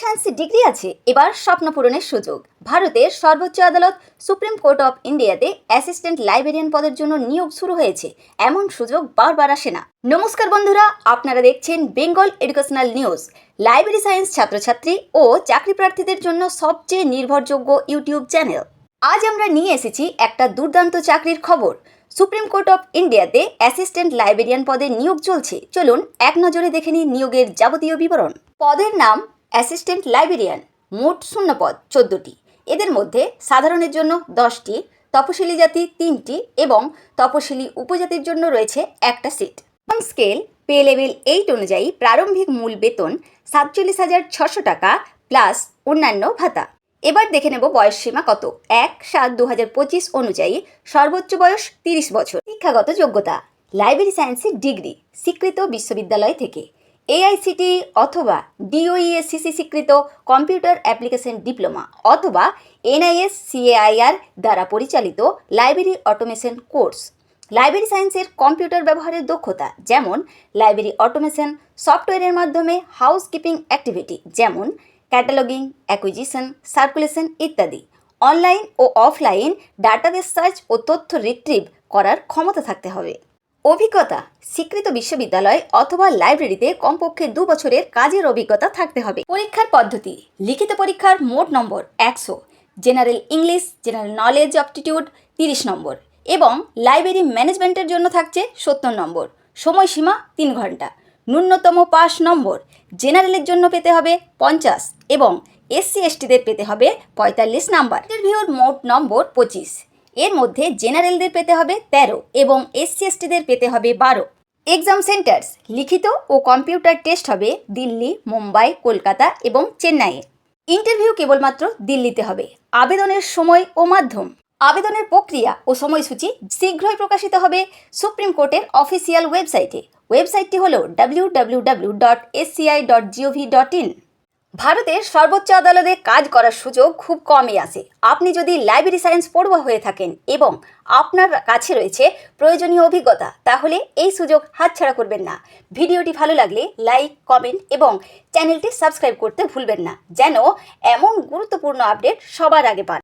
সায়েন্সে ডিগ্রি আছে, এবার স্বপ্ন পূরণের সুযোগ। ভারতের সর্বোচ্চ আদালত সুপ্রিম কোর্ট অফ ইন্ডিয়াতে অ্যাসিস্ট্যান্ট লাইব্রেরিয়ান পদের জন্য নিয়োগ শুরু হয়েছে। এমন সুযোগ বারবার আসে না। নমস্কার বন্ধুরা, আপনারা দেখছেন Bengal educational news. Library science ছাত্রছাত্রী ও চাকরি প্রার্থীদের জন্য সবচেয়ে নির্ভরযোগ্য ইউটিউব চ্যানেল। আজ আমরা নিয়ে এসেছি একটা দুর্দান্ত চাকরির খবর। সুপ্রিম কোর্ট অফ ইন্ডিয়াতে অ্যাসিস্ট্যান্ট লাইব্রেরিয়ান পদে নিয়োগ চলছে। চলুন এক নজরে দেখে নিই নিয়োগের যাবতীয় বিবরণ। পদের নাম অ্যাসিস্ট্যান্ট লাইব্রেরিয়ান মোট শূন্য পদ চোদ্দটি। এদের মধ্যে সাধারণের জন্য দশটি, তপশিলি জাতি তিনটি এবং তপশিলি উপজাতির জন্য রয়েছে একটা seat. Scale pay level eight অনুযায়ী প্রারম্ভিক মূল বেতন সাতচল্লিশ হাজার ছশো টাকা প্লাস অন্যান্য ভাতা। এবার দেখে নেব বয়স সীমা কত। এক সাত দু হাজার পঁচিশ অনুযায়ী সর্বোচ্চ বয়স তিরিশ বছর। শিক্ষাগত যোগ্যতা। লাইব্রেরি সায়েন্সের ডিগ্রি, স্বীকৃত বিশ্ববিদ্যালয় থেকে। এআইসিটি অথবা ডিওইএসসিসি স্বীকৃত কম্পিউটার অ্যাপ্লিকেশন ডিপ্লোমা অথবা এনআইএস সিএআইআর দ্বারা পরিচালিত লাইব্রেরি অটোমেশন কোর্স লাইব্রেরি সায়েন্সের কম্পিউটার ব্যবহারের দক্ষতা যেমন লাইব্রেরি অটোমেশন সফটওয়্যারের মাধ্যমে হাউসকিপিং অ্যাক্টিভিটি যেমন ক্যাটালগিং অ্যাকুইজিশন সার্কুলেশন ইত্যাদি। অনলাইন ও অফলাইন ডাটাবেস সার্চ ও তথ্য রিট্রিভ করার ক্ষমতা থাকতে হবে। অভিজ্ঞতা, স্বীকৃত বিশ্ববিদ্যালয় অথবা লাইব্রেরিতে কমপক্ষে দু বছরের কাজের অভিজ্ঞতা থাকতে হবে। পরীক্ষার পদ্ধতি, লিখিত পরীক্ষার মোট নম্বর একশো, general English, general knowledge aptitude তিরিশ নম্বর এবং লাইব্রেরি ম্যানেজমেন্টের জন্য থাকছে সত্তর নম্বর, সময়সীমা তিন ঘণ্টা, ন্যূনতম পাস নম্বর, জেনারেলের জন্য পেতে হবে পঞ্চাশ এবং এসসি, এসটিদের পেতে হবে পঁয়তাল্লিশ নাম্বার। ইন্টারভিউর মোট নম্বর পঁচিশ। এর মধ্যে জেনারেলদের পেতে হবে তেরো এবং এসসি এসটিদের পেতে হবে বারো। এক্সাম সেন্টার্স, লিখিত ও কম্পিউটার টেস্ট হবে দিল্লি, মুম্বাই, কলকাতা এবং চেন্নাইয়ে। ইন্টারভিউ কেবলমাত্র দিল্লিতে হবে। আবেদনের সময় ও মাধ্যম। আবেদনের প্রক্রিয়া ও সময়সূচি শীঘ্রই প্রকাশিত হবে সুপ্রিম কোর্টের অফিসিয়াল ওয়েবসাইটে। ওয়েবসাইটটি হল W W W dot SCI dot GOV dot in ভারতের সর্বোচ্চ আদালতে কাজ করার সুযোগ খুব কমই আসে আপনি যদি লাইব্রেরি সায়েন্স পড়ুয়া হয়ে থাকেন এবং আপনার কাছে রয়েছে প্রয়োজনীয় অভিজ্ঞতা, তাহলে এই সুযোগ হাতছাড়া করবেন না। ভিডিওটি ভালো লাগলে লাইক, কমেন্ট এবং চ্যানেলটি সাবস্ক্রাইব করতে ভুলবেন না। যেন এমন গুরুত্বপূর্ণ আপডেট সবার আগে পান।